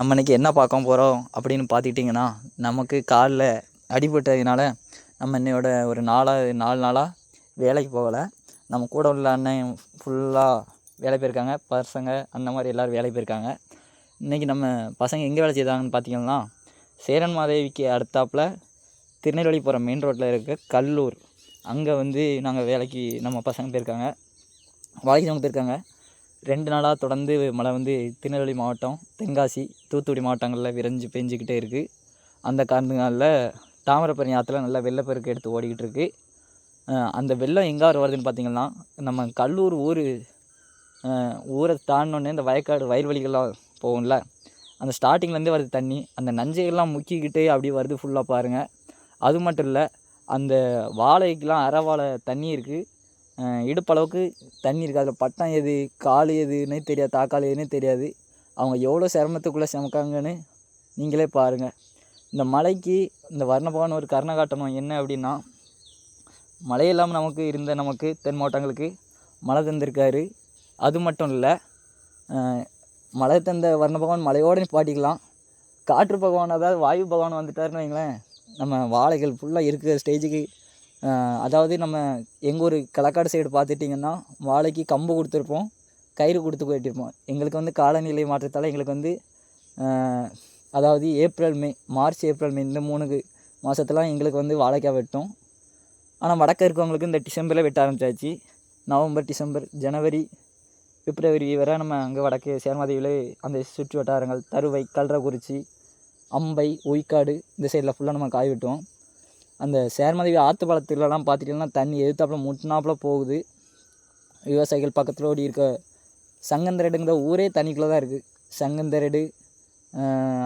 நம்ம இன்றைக்கி என்ன பார்க்க போகிறோம் அப்படின்னு பார்த்துக்கிட்டிங்கன்னா நமக்கு காலில் அடிபட்டதுனால நம்ம இன்னையோட ஒரு நாளாக நாலு நாளாக வேலைக்கு போகலை. நம்ம கூட உள்ள அண்ணன் ஃபுல்லாக வேலை போயிருக்காங்க. பசங்க அந்த மாதிரி எல்லோரும் வேலைக்கு போயிருக்காங்க. இன்றைக்கி நம்ம பசங்க எங்கே வேலை செய்தாங்கன்னு பார்த்தீங்கன்னா சேரன் மாதேவிக்கு அடுத்தாப்புல திருநெல்வேலி போகிற மெயின் ரோட்டில் இருக்க கல்லூர். அங்கே வந்து நாங்கள் வேலைக்கு நம்ம பசங்க போயிருக்காங்க. வேலைக்கு அவங்க போயிருக்காங்க. ரெண்டு நாளாக தொடர்ந்து மழை வந்து திருநெல்வேலி மாவட்டம் தென்காசி தூத்துக்குடி மாவட்டங்களில் விரைஞ்சு பெஞ்சிக்கிட்டே இருக்குது அந்த காரணங்களில் தாமிரபரணி ஆற்றுல நல்லா வெள்ளப்பெருக்கு எடுத்து ஓடிக்கிட்டு இருக்கு. அந்த வெள்ளம் எங்கே வருதுன்னு பார்த்தீங்கன்னா நம்ம கல்லூர் ஊர் ஊரை தாண்டினோடனே இந்த வயக்காடு வயல்வெளிகள்லாம் போகும்ல அந்த ஸ்டார்டிங்லேருந்தே வருது தண்ணி அந்த நஞ்சையெல்லாம் முக்கிக்கிட்டே அப்படியே வருது ஃபுல்லாக பாருங்கள் அது மட்டும் இல்லை அந்த வாழைக்கெலாம் அரை வாழை தண்ணி இருக்குது இடுப்பளவுக்கு தண்ணி இருக்காது அதில் பட்டம் எது கால் எதுன்னே தெரியாது தாக்கால் எதுன்னே தெரியாது. அவங்க எவ்வளோ சிரமத்துக்குள்ளே சமைக்காங்கன்னு நீங்களே பாருங்கள் இந்த மலைக்கு இந்த வர்ணபவன் ஒரு கருணை காட்டணும். என்ன அப்படின்னா மழை இல்லாமல் நமக்கு இருந்த நமக்கு தென் மாவட்டங்களுக்கு மழை தந்திருக்காரு. அது மட்டும் இல்லை மழை தந்த வர்ண பகவான் பாட்டிக்கலாம் காற்று பகவான் அதாவது வாயு பகவான் வந்துட்டாருன்னு வைங்களேன் நம்ம வாழைகள் ஃபுல்லாக இருக்கிற ஸ்டேஜுக்கு அதாவது நம்ம எங்கள் ஊர் களக்காடு சைடு பார்த்துட்டிங்கன்னா வாழைக்கு கம்பு கொடுத்துருப்போம் கயிறு கொடுத்து போயிட்டிருப்போம். எங்களுக்கு வந்து காலநிலை மாற்றத்தால் எங்களுக்கு வந்து அதாவது April May March April May இந்த மூணு மாதத்துலாம் எங்களுக்கு வந்து வாழைக்காய் வெட்டும். ஆனால் வடக்க இருக்கவங்களுக்கு இந்த டிசம்பரில் வெட்ட ஆரம்பிச்சாச்சு. நவம்பர் டிசம்பர் ஜனவரி பிப்ரவரி வரை நம்ம அங்கே வடக்கு சேர்மாதேவியில் அந்த சுற்று வட்டாரங்கள் தருவை கல்றக்குறிச்சி அம்பை ஒய்க்காடு இந்த சைடில் ஃபுல்லாக நம்ம காய் வெட்டுவோம். அந்த சேர்மதேவி ஆற்று பழத்துலலாம் பார்த்துட்டிங்கன்னா தண்ணி எதிர்த்தாப்புல முட்டினாப்புல போகுது. விவசாயிகள் பக்கத்தில் ஓடி இருக்க சங்கந்தரடுங்கிற ஊரே தண்ணிக்குள்ளே தான் இருக்குது சங்கந்தரடு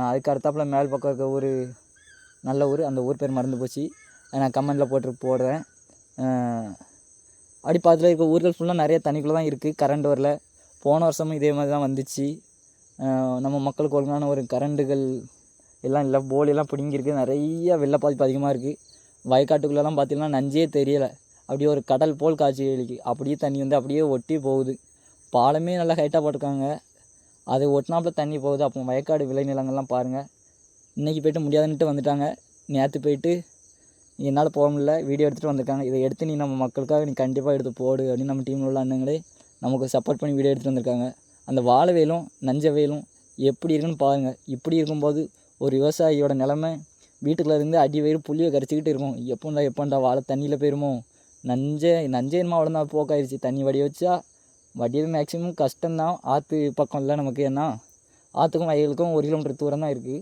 அதுக்கு அடுத்தாப்புல மேல் பக்கம் இருக்க ஊர் நல்ல ஊர் அந்த ஊர் பேர் மறந்து போச்சு. நான் கமெண்டில் போட்டு போடுறேன். அடிப்பாத்தில் இருக்க ஊர்கள் ஃபுல்லாக நிறைய தண்ணிக்குள்ளே தான் இருக்குது கரண்ட் வரல. போன வருஷமும் இதே மாதிரி தான் வந்துச்சு நம்ம மக்களுக்கு ஒழுங்கான ஒரு கரண்டுகள் எல்லாம் இல்லை போலியெல்லாம் பிடுங்கியிருக்கு. நிறைய வெள்ள பாதிப்பு அதிகமாக இருக்குது வயக்காட்டுக்குள்ளெல்லாம் பார்த்தீங்கன்னா நஞ்சே தெரியலை. அப்படியே ஒரு கடல் போல் காட்சி அளிக்கு. அப்படியே தண்ணி வந்து அப்படியே ஒட்டி போகுது. பாலமே நல்லா ஹைட்டாக போட்டிருக்காங்க. அது ஒட்டினாப்புல தண்ணி போகுது. அப்போ வயக்காடு விளைநிலங்கள்லாம் பாருங்கள் இன்றைக்கி போயிட்டு முடியாதுன்ட்டு வந்துட்டாங்க. நேற்று போயிட்டு என்னால் போக முடியல. வீடியோ எடுத்துகிட்டு வந்திருக்காங்க. இதை எடுத்து நீ நம்ம மக்களுக்காக நீ கண்டிப்பாக எடுத்து போடு அப்படின்னு நம்ம டீமில் உள்ள அண்ணங்களே நமக்கு சப்போர்ட் பண்ணி வீடியோ எடுத்துகிட்டு வந்திருக்காங்க. அந்த வாழை வேலும் நஞ்ச வேலும் எப்படி இருக்குன்னு பாருங்கள் இப்படி இருக்கும்போது ஒரு விவசாயியோட நிலமை வீட்டுக்குள்ளே இருந்து அடி வயிறு புளியை கரைச்சிக்கிட்டு இருக்கும். எப்போண்டா எப்போண்டா வாழை தண்ணியில் போயிருமோ? நஞ்சை நஞ்சேன்மா அவ்வளோதான் போக்காயிருச்சு. தண்ணி வடி வச்சா வடிவு மேக்ஸிமம் கஷ்டம்தான். ஆற்று பக்கம் இல்லை நமக்கு ஏன்னா ஆற்றுக்கும் வயலுக்கும் ஒரு கிலோமீட்டர் தூரம் தான் இருக்குது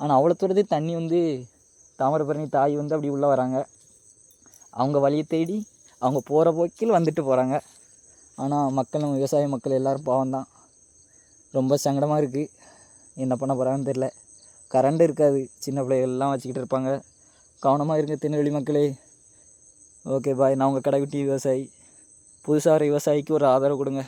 ஆனால் அவ்வளோ தூரத்துக்கு தண்ணி வந்து தாமிரபரணி தாய் வந்து அப்படி உள்ளே வராங்க. அவங்க வழியை தேடி அவங்க போகிற போக்கில் வந்துட்டு போகிறாங்க ஆனால் மக்கள் நம்ம விவசாய மக்கள் எல்லோரும் பாவம் தான் ரொம்ப சங்கடமாக இருக்குது என்ன பண்ண போகிறாங்கன்னு தெரில கரண்ட் இருக்காது. சின்ன பிள்ளைகள்லாம் வச்சுக்கிட்டு இருப்பாங்க. கவனமாக இருங்க திருநெல்வேலி மக்களே. ஓகே பாய் நான் உங்கள் கடைக்குட்டி விவசாயி. புதுசாக வர விவசாயிக்கு ஒரு ஆதரவு கொடுங்க.